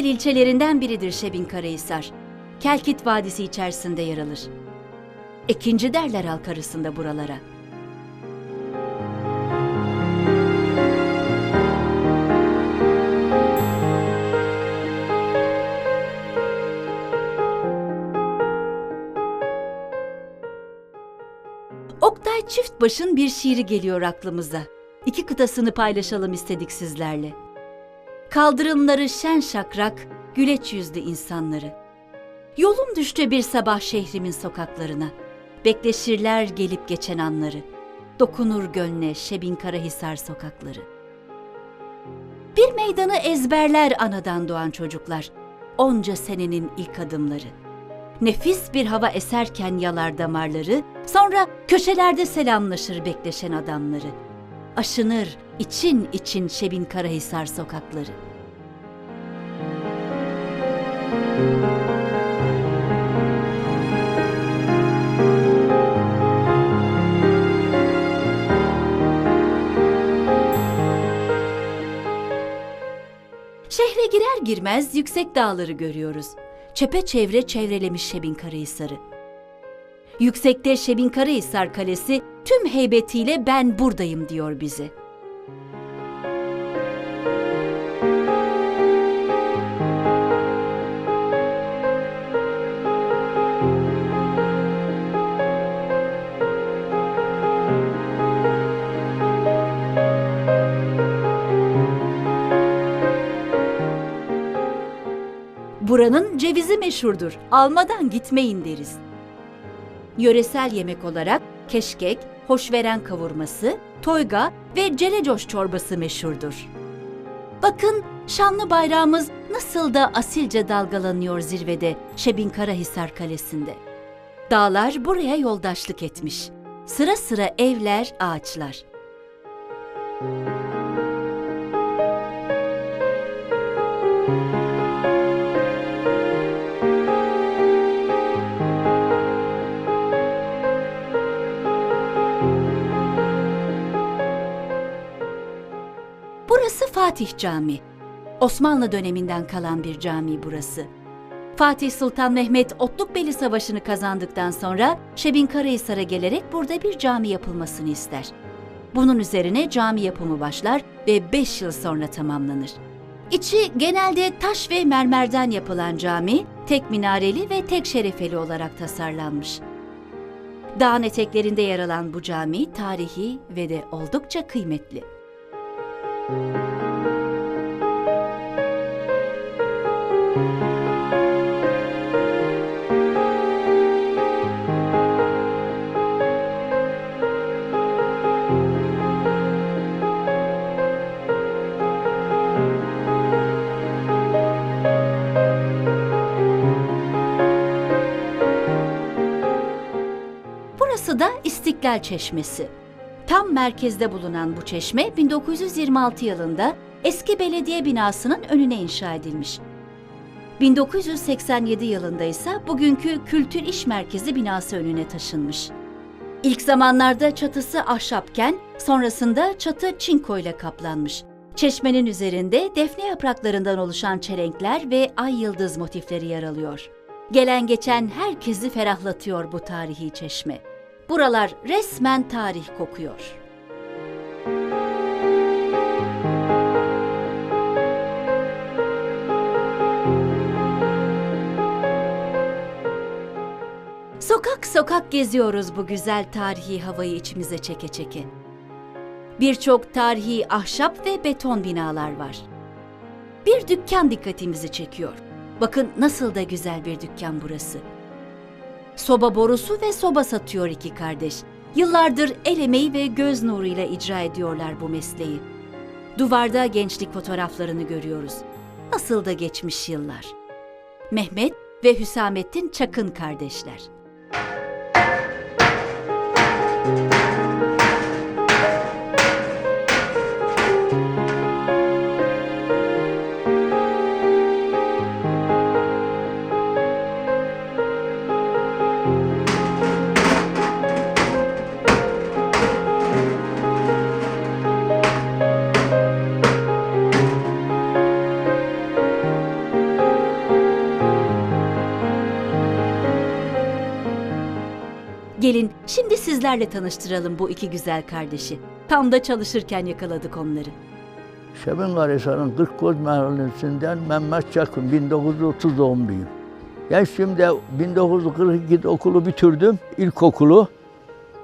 Güzel ilçelerinden biridir Şebinkarahisar. Kelkit Vadisi içerisinde yer alır. İkinci derler halk arasında buralara. Oktay Çiftbaş'ın bir şiiri geliyor aklımıza. İki kıtasını paylaşalım istedik sizlerle. Kaldırımları şen şakrak, güleç yüzlü insanları. Yolum düştü bir sabah şehrimin sokaklarına. Bekleşirler gelip geçen anları. Dokunur gönle Şebin Karahisar sokakları. Bir meydanı ezberler anadan doğan çocuklar. Onca senenin ilk adımları. Nefis bir hava eserken yalar damarları, sonra köşelerde selamlaşır bekleşen adamları. Aşınır için için Şebin Karahisar sokakları. Şehre girer girmez yüksek dağları görüyoruz. Çepeçevre çevrelemiş Şebin Karahisar'ı. Yüksekte Şebin Karahisar Kalesi tüm heybetiyle ben buradayım diyor bize. Buranın cevizi meşhurdur. Almadan gitmeyin deriz. Yöresel yemek olarak keşkek, hoşveren kavurması, toyga ve celecoş çorbası meşhurdur. Bakın şanlı bayrağımız nasıl da asilce dalgalanıyor zirvede Şebin Karahisar Kalesi'nde. Dağlar buraya yoldaşlık etmiş. Sıra sıra evler, ağaçlar. Burası Fatih Camii. Osmanlı döneminden kalan bir cami burası. Fatih Sultan Mehmet Otlukbeli Savaşı'nı kazandıktan sonra Şebin Karahisar'a gelerek burada bir cami yapılmasını ister. Bunun üzerine cami yapımı başlar ve 5 yıl sonra tamamlanır. İçi genelde taş ve mermerden yapılan cami, tek minareli ve tek şerefeli olarak tasarlanmış. Dağın eteklerinde yer alan bu cami tarihi ve de oldukça kıymetli. Burası da İstiklal Çeşmesi. Tam merkezde bulunan bu çeşme 1926 yılında eski belediye binasının önüne inşa edilmiş. 1987 yılında ise bugünkü Kültür İş Merkezi binası önüne taşınmış. İlk zamanlarda çatısı ahşapken sonrasında çatı çinko ile kaplanmış. Çeşmenin üzerinde defne yapraklarından oluşan çelenkler ve ay yıldız motifleri yer alıyor. Gelen geçen herkesi ferahlatıyor bu tarihi çeşme. Buralar resmen tarih kokuyor. Sokak sokak geziyoruz bu güzel tarihi havayı içimize çeke çeke. Birçok tarihi ahşap ve beton binalar var. Bir dükkan dikkatimizi çekiyor. Bakın nasıl da güzel bir dükkan burası. Soba borusu ve soba satıyor iki kardeş. Yıllardır el emeği ve göz nuruyla icra ediyorlar bu mesleği. Duvarda gençlik fotoğraflarını görüyoruz. Nasıl da geçmiş yıllar. Mehmet ve Hüsamettin Çakın kardeşler. Sizlerle tanıştıralım bu iki güzel kardeşi. Tam da çalışırken yakaladık onları. Şebin Karahisar'ın Kırkkoz Mahallesi'nden Mehmet Çakın, 1930 doğumluyum. Şimdi 1942'de okulu bitirdim, ilkokulu.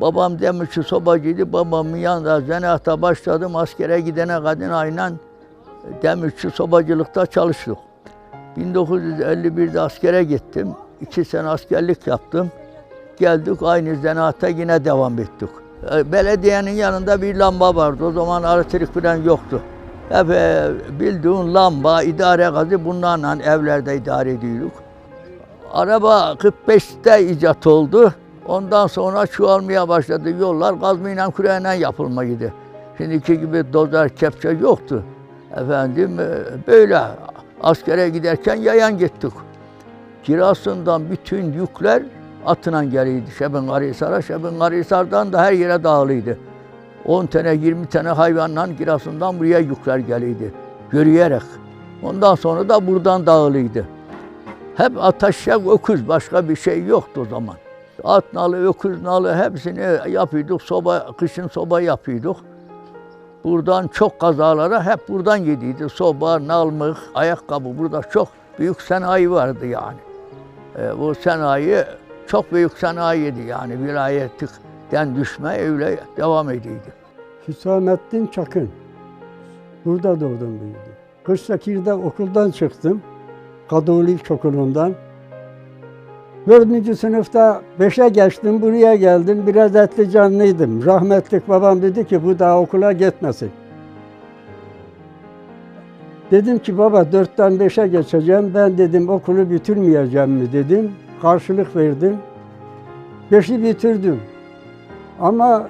Babam demirci sobacıydı, babamın yanında zanaatta başladım. Askere gidene kadar aynen demirci sobacılıkta çalıştık. 1951'de askere gittim. İki sene askerlik yaptım. Geldik aynı zanaatta yine devam ettik. E, Belediyenin yanında bir lamba vardı. O zaman elektrik falan yoktu. Hep bildiğin lamba, idare gazı bunlarla evlerde idare ediyorduk. Araba 45'te icat oldu. Ondan sonra çoğalmaya başladı. Yollar gazmayla küreğine yapılmaydı. Şimdiki gibi dozer kepçe yoktu. Efendim e, böyle askere giderken yayan gittik. Kirasından bütün yükler atına geliydi Şebin Karahisar'a. Şebin Karahisar'dan da her yere dağılıydı. 10 tane 20 tane hayvanla Giresun'dan buraya yükler geliydi. Yürüyerek. Ondan sonra da buradan dağılıydı. Hep ataşak öküz başka bir şey yoktu o zaman. At nalı, öküz nalı hepsini yapıyorduk. Soba, kışın soba yapıyorduk. Buradan çok kazalara hep buradan yediydi. Soba, nalmık, ayakkabı burada çok büyük sanayi vardı yani. E, bu sanayi çok büyük sanayiydi yani vilayetlikten düşme öyle devam ediydi. Hüsamettin Çakın. Burada doğdum büyüdüm. Kırşakir'de okuldan çıktım. Kadıoğlu İlkokulu'ndan. Dördüncü sınıfta beşe geçtim, buraya geldim. Biraz etli canlıydım. Rahmetlik babam dedi ki bu daha okula gitmesin. Dedim ki baba dörtten beşe geçeceğim. Ben dedim okulu bitirmeyeceğim mi dedim. Karşılık verdim. Beşi bitirdim. Ama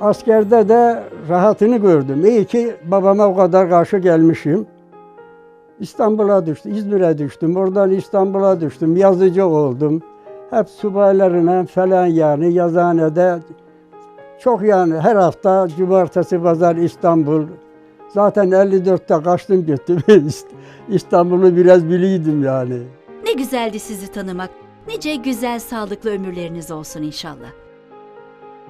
askerde de rahatını gördüm. İyi ki babama o kadar karşı gelmişim. İstanbul'a düştüm, İzmir'e düştüm. Oradan İstanbul'a düştüm. Yazıcı oldum. Hep subaylarına falan yani yazıhanede çok yani her hafta cumartesi pazar İstanbul. Zaten 54'te kaçtım gittim. İstanbul'u biraz biliydim yani. Ne güzeldi sizi tanımak. Nice güzel sağlıklı ömürleriniz olsun inşallah.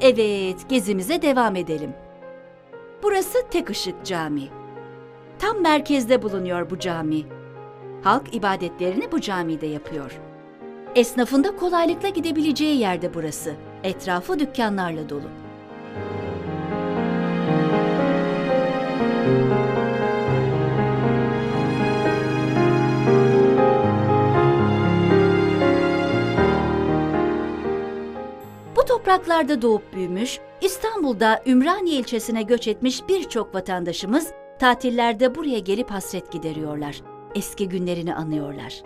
Evet, gezimize devam edelim. Burası Tek Işık Camii. Tam merkezde bulunuyor bu cami. Halk ibadetlerini bu camide yapıyor. Esnafın da kolaylıkla gidebileceği yerde burası. Etrafı dükkanlarla dolu. Topraklarda doğup büyümüş, İstanbul'da Ümraniye ilçesine göç etmiş birçok vatandaşımız tatillerde buraya gelip hasret gideriyorlar. Eski günlerini anıyorlar.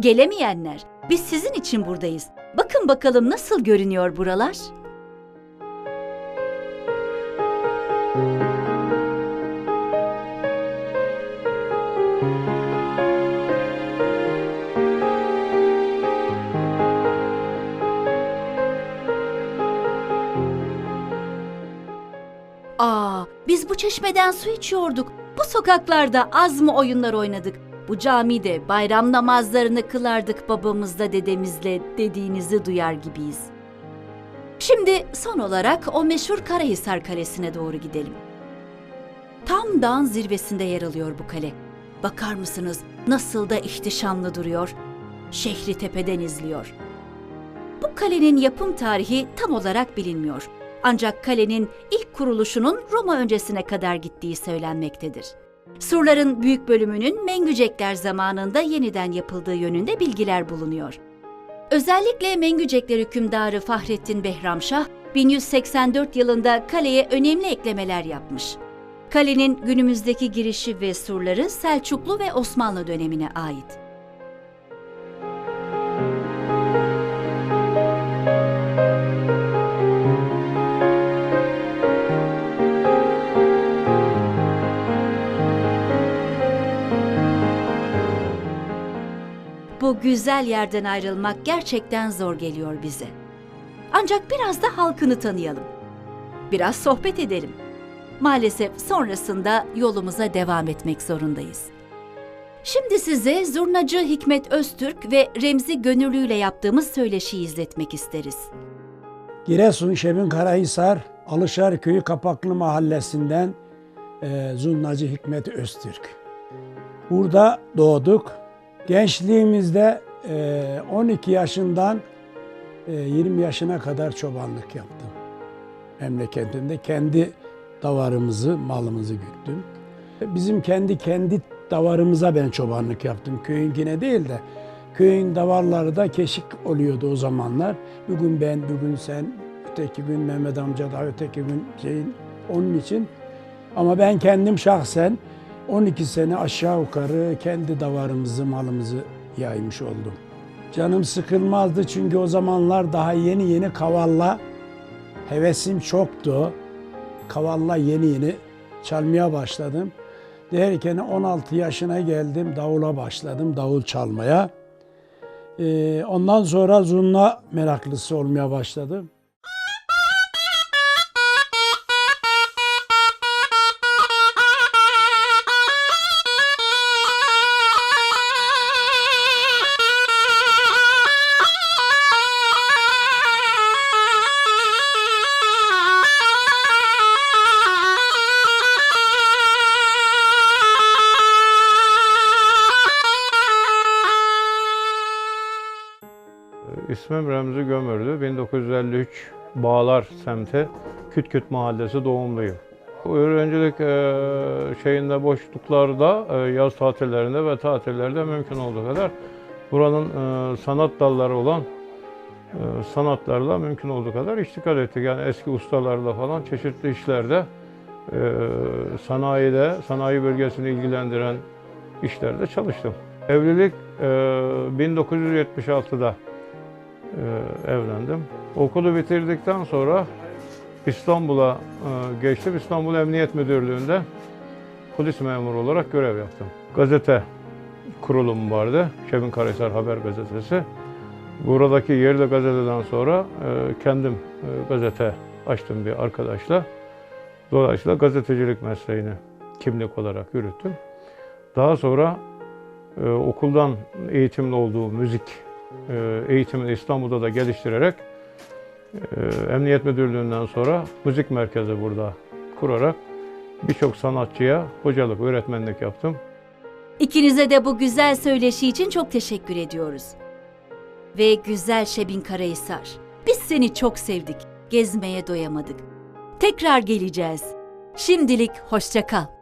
Gelemeyenler, biz sizin için buradayız. Bakın bakalım nasıl görünüyor buralar? Çeşmeden su içiyorduk. Bu sokaklarda az mı oyunlar oynadık? Bu camide bayram namazlarını kılardık babamızla dedemizle dediğinizi duyar gibiyiz. Şimdi son olarak o meşhur Karahisar Kalesi'ne doğru gidelim. Tam dağın zirvesinde yer alıyor bu kale. Bakar mısınız nasıl da ihtişamlı duruyor. Şehri tepeden izliyor. Bu kalenin yapım tarihi tam olarak bilinmiyor. Ancak kalenin ilk kuruluşunun Roma öncesine kadar gittiği söylenmektedir. Surların büyük bölümünün Mengücekler zamanında yeniden yapıldığı yönünde bilgiler bulunuyor. Özellikle Mengücekler hükümdarı Fahrettin Behramşah 1184 yılında kaleye önemli eklemeler yapmış. Kalenin günümüzdeki girişi ve surları Selçuklu ve Osmanlı dönemine ait. Bu güzel yerden ayrılmak gerçekten zor geliyor bize. Ancak biraz da halkını tanıyalım. Biraz sohbet edelim. Maalesef sonrasında yolumuza devam etmek zorundayız. Şimdi size zurnacı Hikmet Öztürk ve Remzi Gönüllü ile yaptığımız söyleşiyi izletmek isteriz. Giresun Şebin Karahisar Alışar Köyü Kapaklı Mahallesi'nden e, Zurnacı Hikmet Öztürk. Burada doğduk. Gençliğimizde e, 12 yaşından e, 20 yaşına kadar çobanlık yaptım. Memleketimde kendi davarımızı, malımızı güttüm. Bizim kendi kendi davarımıza ben çobanlık yaptım. Köyünkine değil de köyün davarları da keşik oluyordu o zamanlar. Bugün ben, bugün sen, öteki gün Mehmet amca da, öteki gün şeyin onun için. Ama ben kendim şahsen 12 sene aşağı yukarı kendi davarımızı, malımızı yaymış oldum. Canım sıkılmazdı çünkü o zamanlar daha yeni yeni kavalla hevesim çoktu. Kavalla yeni yeni çalmaya başladım. Derken 16 yaşına geldim, davula başladım, davul çalmaya. Ee, ondan sonra zurna meraklısı olmaya başladım. İsmim Remzi Gömürdü. 1953 Bağlar semti Küt Küt Mahallesi doğumluyum. Öğrencilik e, şeyinde boşluklarda, e, yaz tatillerinde ve tatillerde mümkün olduğu kadar buranın e, sanat dalları olan sanatlarla mümkün olduğu kadar iştikal ettik. Yani eski ustalarla falan çeşitli işlerde, sanayide, sanayi bölgesini ilgilendiren işlerde çalıştım. Evlilik e, 1976'da e, evlendim. Okulu bitirdikten sonra İstanbul'a e, geçtim. İstanbul Emniyet Müdürlüğü'nde polis memuru olarak görev yaptım. Gazete kurulum vardı. Şebin Karahisar Haber Gazetesi. Buradaki yerli gazeteden sonra e, kendim e, gazete açtım bir arkadaşla. Dolayısıyla gazetecilik mesleğini kimlik olarak yürüttüm. Daha sonra e, okuldan eğitimli olduğu müzik eğitimini İstanbul'da da geliştirerek e, Emniyet Müdürlüğü'nden sonra müzik merkezi burada kurarak birçok sanatçıya hocalık, öğretmenlik yaptım. İkinize de bu güzel söyleşi için çok teşekkür ediyoruz. Ve güzel Şebin Karahisar. Biz seni çok sevdik. Gezmeye doyamadık. Tekrar geleceğiz. Şimdilik hoşça kal.